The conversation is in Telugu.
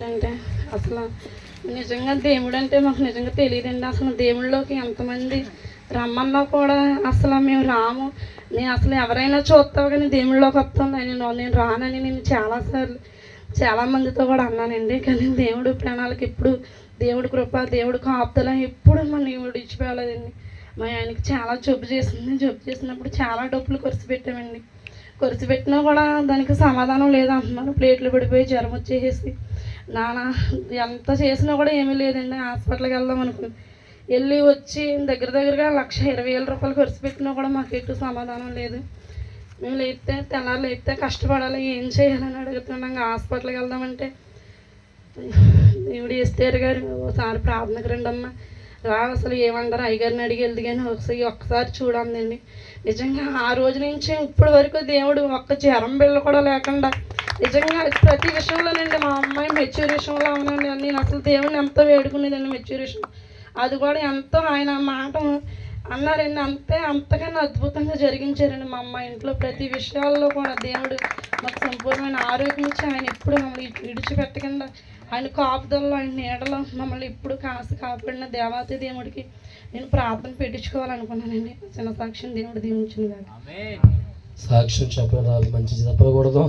అంటే అసలు నిజంగా దేవుడు అంటే మాకు నిజంగా తెలియదండి. అసలు దేవుళ్ళలోకి ఎంతమంది రమ్మన్నా కూడా అసలు మేము రాము. నేను అసలు ఎవరైనా చూస్తావు కానీ దేవుళ్ళలోకి వస్తాను నేను నేను రానని నేను చాలాసార్లు చాలా మందితో కూడా అన్నానండి. కానీ దేవుడు ప్రాణాలకు ఎప్పుడు దేవుడి కృప దేవుడి కాపుదల ఎప్పుడు మన విడిచిపోలేదండి మా ఆయనకి చాలా జబ్బు చేసింది. జబ్బు చేసినప్పుడు చాలా డబ్బులు ఖర్చు పెట్టామండి. ఖర్చు పెట్టినా కూడా దానికి సమాధానం లేదు అంటున్నారు. ప్లేట్లు పడిపోయి జ్వరం వచ్చేసేసి నాన్న ఎంత చేసినా కూడా ఏమీ లేదండి హాస్పిటల్కి వెళ్దాం అనుకున్నాను వెళ్ళి వచ్చి దగ్గర దగ్గరగా లక్ష ఇరవై వేల రూపాయలు ఖర్చు పెట్టినా కూడా మాకు ఎటు సమాధానం లేదు. మేము లేపితే తెల్లారు లేపితే కష్టపడాలి ఏం చేయాలని అడుగుతున్నాం. హాస్పిటల్కి వెళ్దామంటే దేవుడు ఇస్తారు గారు ఒకసారి ప్రార్థనకు రండమ్మా. రా అసలు ఏమంటారు? అయ్యగారిని అడిగి వెళ్ళి కానీ ఒకసారి ఒక్కసారి చూడండి నిజంగా ఆ రోజు నుంచి ఇప్పటి వరకు దేవుడు ఒక్క జ్వరం బిళ్ళ కూడా లేకుండా నిజంగా ప్రతి విషయంలోనండి మా అమ్మాయి మెచ్యూరేషన్లో విషయంలో అవునండి. నేను అసలు దేవుడిని ఎంతో వేడుకునేదండి మెచ్యూరేషన్ అది కూడా ఎంతో ఆయన మాట అన్నారండి. అంతే అంతకన్నా అద్భుతంగా జరిగించారండి మా అమ్మాయి ఇంట్లో ప్రతి విషయాల్లో కూడా. దేవుడు మాకు సంపూర్ణమైన ఆరోగ్యం ఇచ్చి ఆయన ఎప్పుడు మమ్మల్ని విడిచిపెట్టకుండా ఆయన కాపుదల్లో ఆయన నీడలో మమ్మల్ని ఇప్పుడు కాసి కాపాడిన దేవాతి దేవుడికి నేను ప్రార్థన పెట్టించుకోవాలనుకున్నానండి. చిన్న సాక్ష్యం దేవుడు దీవించింది కాదు సాక్ష్యం చెప్పడం రాదు మంచి చెప్పకూడదు.